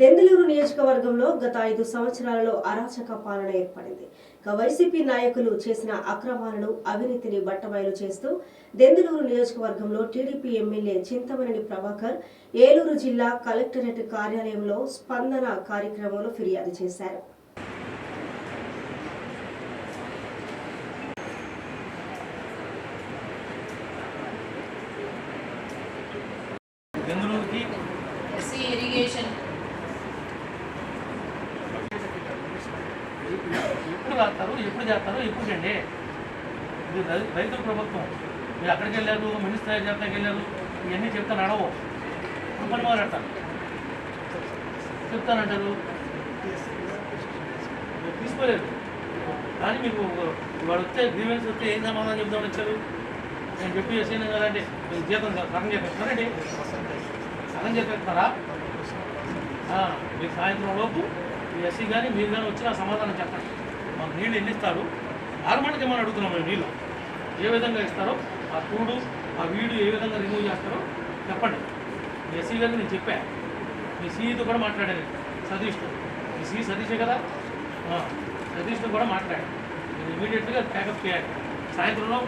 దెందులూరు నియోజకవర్గంలో గత ఐదు సంవత్సరాలలో అరాచక పాలన ఏర్పడింది. ఇక వైసీపీ నాయకులు చేసిన అక్రమాలను అవినీతిని బట్టబయలు చేస్తూ దెందులూరు నియోజకవర్గంలో టీడీపీ ఎమ్మెల్యే చింతమనేని ప్రభాకర్ ఏలూరు జిల్లా కలెక్టరేట్ కార్యాలయంలో స్పందన కార్యక్రమంలో ఫిర్యాదు చేశారు. ఇరిగేషన్ ఎప్పుడు కాస్తారు ఎప్పుడు చేస్తారు ఎప్పుడు చేయండి. ఇది రైతు ప్రభుత్వం. మీరు అక్కడికి వెళ్ళారు మినిస్టర్ చెప్తాకి వెళ్ళారు ఇవన్నీ చెప్తాను నడవు. పని మాట్లాడతారు చెప్తానంటారు తీసుకోలేదు. కానీ మీకు వాడు వస్తే గ్రీవెన్స్ వస్తే ఏం సమాధానం చెప్తామని వచ్చారు? నేను చెప్పి చేసాను కదా మీరు జీతం సగం చెప్పేస్తున్నారండి సగం చెప్పేస్తారా? మీకు సాయంత్రం లోపు ఎస్సీ కానీ మీరు కానీ వచ్చి సమాధానం చెప్పండి. మాకు నీళ్ళు ఎన్ని ఇస్తారు? ఆరు ఏమని అడుగుతున్నాం మేము నీళ్ళు? ఏ విధంగా ఇస్తారో ఆ కూడు ఆ వీడు ఏ విధంగా రిమూవ్ చేస్తారో చెప్పండి. మీ ఎస్సీ గారికి నేను చెప్పాను మీ సీఈతో కూడా మాట్లాడాను. సతీష్తో. మీ సీ సతీషే కదా? సతీష్తో కూడా మాట్లాడాను. మీరు ఇమీడియట్గా ప్యాకప్ చేయాలి. సాయంత్రంలో మాకు